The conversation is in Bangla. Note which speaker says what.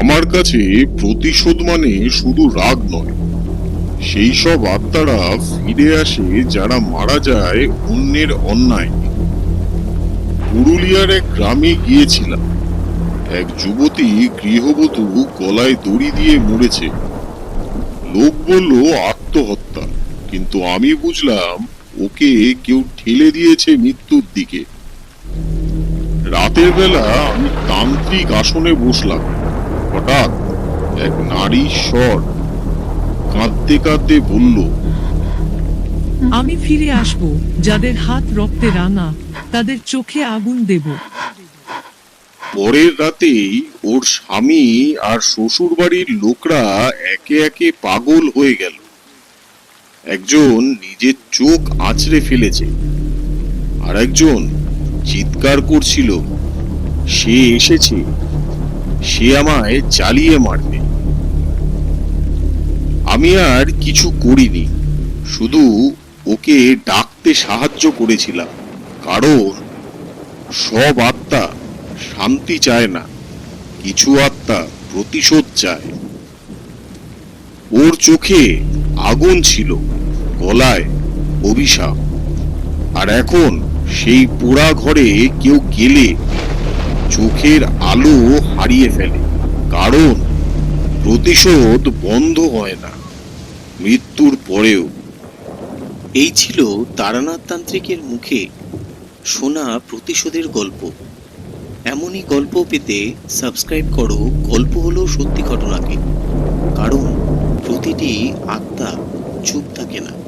Speaker 1: আমার কাছে প্রতিশোধ মানে শুধু রাগ নয়। সেই সব আত্মারা ফিরে আসে যারা মারা যায় অন্যের অন্যায় পুরুলিয়ার এক গ্রামে গিয়েছিলাম। এক যুবতী গৃহবধূ গলায় দড়ি দিয়ে মরেছে। লোক বলল, আত্মহত্যা। কিন্তু আমি বুঝলাম, ওকে কেউ ঠেলে দিয়েছে মৃত্যুর দিকে। রাতের বেলা আমি তান্ত্রিক আসনে বসলাম। হঠাৎ এক নারীর স্বর কাঁদতে কাঁদতে বলল
Speaker 2: আমি ফিরে আসব যাদের হাত রক্তে রাঙা তাদের চোখে আগুন দেব।
Speaker 1: পরের রাতেই ওর স্বামী আর শ্বশুর বাড়ির লোকরা একে একে পাগল হয়ে গেল। একজন নিজের চোখ আছড়ে ফেলেছে আর একজন চিৎকার করছিল সে এসেছে? সে আমায় চালিয়ে মারবে। আমি আর কিছু করিনি, শুধু ওকে ডাকতে সাহায্য করেছিলাম, কারণ সব আত্মা শান্তি চায় না, কিছু আত্মা প্রতিশোধ চায়। ওর চোখে আগুন ছিল, গলায় অভিশাপ। আর এখন সেই পোড়া ঘরে কেউ গেলে চোখের আলো হারিয়ে ফেলে, কারণ প্রতিশোধ বন্ধ হয় না। মৃত্যুর পরেও।
Speaker 3: এই ছিল তারানাথ তান্ত্রিকের মুখে শোনা প্রতিশোধের গল্প। এমনই গল্প পেতে সাবস্ক্রাইব করো, গল্প হলো সত্যি ঘটনাকে। কারণ প্রতিটি আত্মা চুপ থাকে না।